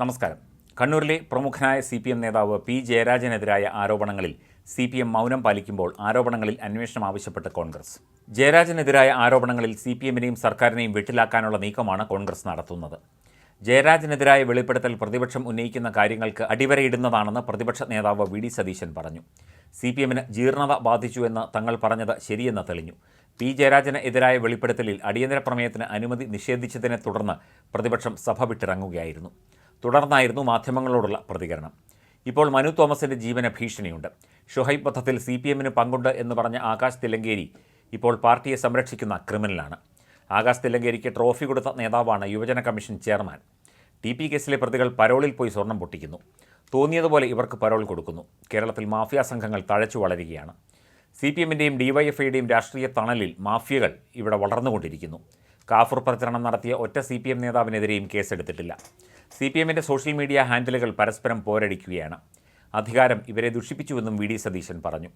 നമസ്കാരം. കണ്ണൂരിലെ പ്രമുഖനായ സി പി എം നേതാവ് പി ജയരാജനെതിരായ ആരോപണങ്ങളിൽ സി പി എം മൗനം പാലിക്കുമ്പോൾ ആരോപണങ്ങളിൽ അന്വേഷണം ആവശ്യപ്പെട്ട് കോൺഗ്രസ്. ജയരാജനെതിരായ ആരോപണങ്ങളിൽ സി പി എമ്മിനെയും സർക്കാരിനെയും വെട്ടിലാക്കാനുള്ള നീക്കമാണ് കോൺഗ്രസ് നടത്തുന്നത്. ജയരാജനെതിരായ വെളിപ്പെടുത്തൽ പ്രതിപക്ഷം ഉന്നയിക്കുന്ന കാര്യങ്ങൾക്ക് അടിവരയിടുന്നതാണെന്ന് പ്രതിപക്ഷ നേതാവ് വി ഡി സതീശൻ പറഞ്ഞു. സി പി എമ്മിന് ജീർണത ബാധിച്ചുവെന്ന് തങ്ങൾ പറഞ്ഞത് ശരിയെന്ന് തെളിഞ്ഞു. പി ജയരാജന് എതിരായ വെളിപ്പെടുത്തലിൽ അടിയന്തര പ്രമേയത്തിന് അനുമതി നിഷേധിച്ചതിനെ തുടർന്ന് പ്രതിപക്ഷം സഭ വിട്ടിറങ്ങുകയായിരുന്നു. തുടർന്നായിരുന്നു മാധ്യമങ്ങളോടുള്ള പ്രതികരണം. ഇപ്പോൾ മനു തോമസിന്റെ ജീവന ഭീഷണിയുണ്ട്. ഷുഹൈബ് വധത്തിൽ സി പി എമ്മിന് പങ്കുണ്ട് എന്ന് പറഞ്ഞ ആകാശ് തില്ലങ്കേരി ഇപ്പോൾ പാർട്ടിയെ സംരക്ഷിക്കുന്ന ക്രിമിനലാണ്. ആകാശ് തില്ലങ്കേരിക്ക് ട്രോഫി കൊടുത്ത നേതാവാണ് യുവജന കമ്മീഷൻ ചെയർമാൻ. ടി പി കേസിലെ പ്രതികൾ പരോളിൽ പോയി സ്വർണം പൊട്ടിക്കുന്നു. തോന്നിയതുപോലെ ഇവർക്ക് പരോൾ കൊടുക്കുന്നു. കേരളത്തിൽ മാഫിയ സംഘങ്ങൾ തഴച്ചു വളരുകയാണ്. സി പി എമ്മിന്റെയും ഡി വൈ എഫ് ഐയുടെയും രാഷ്ട്രീയ തണലിൽ മാഫിയകൾ ഇവിടെ വളർന്നുകൊണ്ടിരിക്കുന്നു. കാഫർ പ്രചരണം നടത്തിയ ഒറ്റ സി പി എം നേതാവിനെതിരെയും കേസെടുത്തിട്ടില്ല. സി പി എമ്മിന്റെ സോഷ്യൽ മീഡിയ ഹാൻഡിലുകൾ പരസ്പരം പോരടിക്കുകയാണ്. അധികാരം ഇവരെ ദുഷിപ്പിച്ചുവെന്നും വി ഡി സതീശൻ പറഞ്ഞു.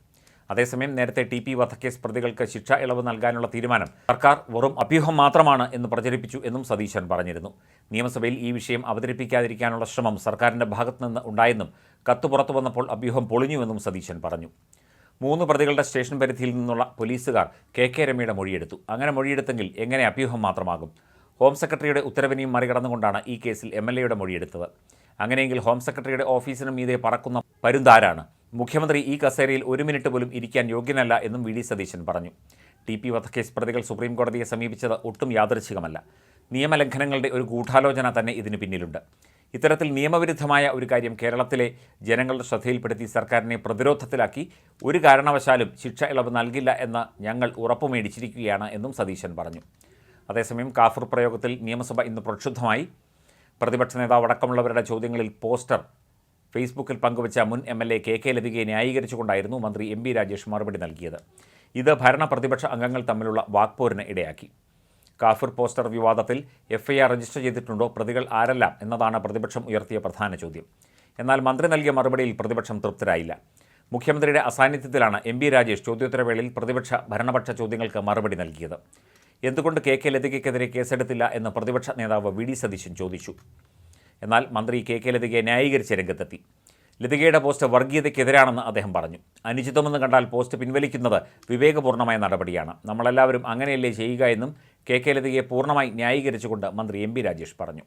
അതേസമയം നേരത്തെ ടി പി വധക്കേസ് പ്രതികൾക്ക് ശിക്ഷ ഇളവ് നൽകാനുള്ള തീരുമാനം സർക്കാർ വെറും അഭ്യൂഹം മാത്രമാണ് എന്ന് പ്രചരിപ്പിച്ചു എന്നും സതീശൻ പറഞ്ഞിരുന്നു. നിയമസഭയിൽ ഈ വിഷയം അവതരിപ്പിക്കാതിരിക്കാനുള്ള ശ്രമം സർക്കാരിന്റെ ഭാഗത്തുനിന്ന് ഉണ്ടായെന്നും കത്ത് പുറത്തു വന്നപ്പോൾ അഭ്യൂഹം പൊളിഞ്ഞുവെന്നും സതീശൻ പറഞ്ഞു. മൂന്ന് പ്രതികളുടെ സ്റ്റേഷൻ പരിധിയിൽ നിന്നുള്ള പോലീസുകാർ കെ കെ രമയുടെ മൊഴിയെടുത്തു. അങ്ങനെ മൊഴിയെടുത്തെങ്കിൽ എങ്ങനെ അഭ്യൂഹം മാത്രമാകും? ഹോം സെക്രട്ടറിയുടെ ഉത്തരവിനെയും മറികടന്നുകൊണ്ടാണ് ഈ കേസിൽ എം എൽ എയുടെ മൊഴിയെടുത്തത്. അങ്ങനെയെങ്കിൽ ഹോം സെക്രട്ടറിയുടെ ഓഫീസിന് മീതെ പറക്കുന്ന പരുന്താരാണ്? മുഖ്യമന്ത്രി ഈ കസേരയിൽ ഒരു മിനിറ്റ് പോലും ഇരിക്കാൻ യോഗ്യനല്ല എന്നും വി ഡി സതീശൻ പറഞ്ഞു. ടി പി വധക്കേസ് പ്രതികൾ സുപ്രീം കോടതിയെ സമീപിച്ചത് ഒട്ടും യാദൃച്ഛികമല്ല. നിയമലംഘനങ്ങളുടെ ഒരു ഗൂഢാലോചന തന്നെ ഇതിന് പിന്നിലുണ്ട്. ഇത്തരത്തിൽ നിയമവിരുദ്ധമായ ഒരു കാര്യം കേരളത്തിലെ ജനങ്ങളുടെ ശ്രദ്ധയിൽപ്പെടുത്തി സർക്കാരിനെ പ്രതിരോധത്തിലാക്കി ഒരു കാരണവശാലും ശിക്ഷ ഇളവ് നൽകില്ല എന്ന് ഞങ്ങൾ ഉറപ്പുമേടിച്ചിരിക്കുകയാണ് എന്നും സതീശൻ പറഞ്ഞു. അതേസമയം കാഫർ പ്രയോഗത്തിൽ നിയമസഭ ഇന്ന് പ്രക്ഷുബ്ധമായി. പ്രതിപക്ഷ നേതാവ് അടക്കമുള്ളവരുടെ ചോദ്യങ്ങളിൽ പോസ്റ്റർ ഫേസ്ബുക്കിൽ പങ്കുവച്ച മുൻ M L A K K ലതികയെ ന്യായീകരിച്ചുകൊണ്ടായിരുന്നു മന്ത്രി എം ബി രാജേഷ് മറുപടി നൽകിയത്. ഇത് ഭരണ പ്രതിപക്ഷ അംഗങ്ങൾ തമ്മിലുള്ള വാക്പോരിന് ഇടയാക്കി. കാഫിർ പോസ്റ്റർ വിവാദത്തിൽ എഫ്ഐആർ രജിസ്റ്റർ ചെയ്തിട്ടുണ്ടോ? പ്രതികൾ ആരെല്ലാം? എന്നതാണ് പ്രതിപക്ഷം ഉയർത്തിയ പ്രധാന ചോദ്യം. എന്നാൽ മന്ത്രി നൽകിയ മറുപടിയിൽ പ്രതിപക്ഷം തൃപ്തരായില്ല. മുഖ്യമന്ത്രിയുടെ അസാന്നിധ്യത്തിലാണ് എം ബി രാജേഷ് ചോദ്യോത്തരവേളയിൽ പ്രതിപക്ഷ ഭരണപക്ഷ ചോദ്യങ്ങൾക്ക് മറുപടി നൽകിയത്. എന്തുകൊണ്ട് കെ കെ ലതികയ്ക്കെതിരെ കേസെടുത്തില്ല എന്ന് പ്രതിപക്ഷ നേതാവ് വി ഡി സതീശൻ ചോദിച്ചു. എന്നാൽ മന്ത്രി കെ കെ ലതികയെ ന്യായീകരിച്ച് രംഗത്തെത്തി. ലതികയുടെ പോസ്റ്റ് വർഗീയതയ്ക്കെതിരാണെന്ന് അദ്ദേഹം പറഞ്ഞു. അനുചിതമെന്ന് കണ്ടാൽ പോസ്റ്റ് പിൻവലിക്കുന്നത് വിവേകപൂർണമായ നടപടിയാണ്. നമ്മളെല്ലാവരും അങ്ങനെയല്ലേ ചെയ്യുക എന്നും കെ കെ ലതയെ പൂർണമായി ന്യായീകരിച്ചുകൊണ്ട് മന്ത്രി എം രാജേഷ് പറഞ്ഞു